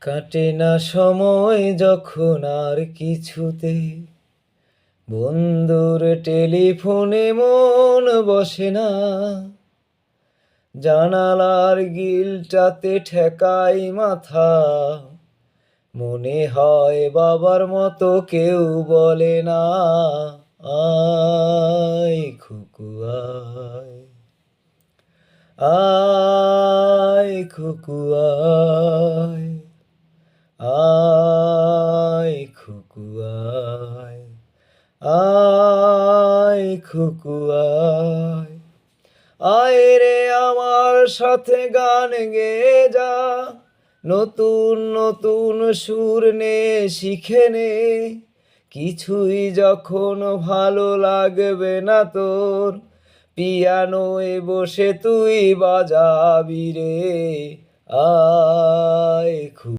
কাটে না সময় যখন আর কিছুতে। বন্ধুর টেলিফোনে মন বসে না। জানালার গিলটাতে ঠেকাই মাথা। মনে হয় বাবার মতো কেউ বলে না, আয় খুকু, আয়। আয় আয় আয় খুকু আয়। আয় রে আমার সাথে গান গেয়ে যা, নতুন নতুন সুর নে, শিখে নে। কিছুই যখন ভালো লাগবে না তোর, পিয়ানোয় বসে তুই বাজাবি রে। আয়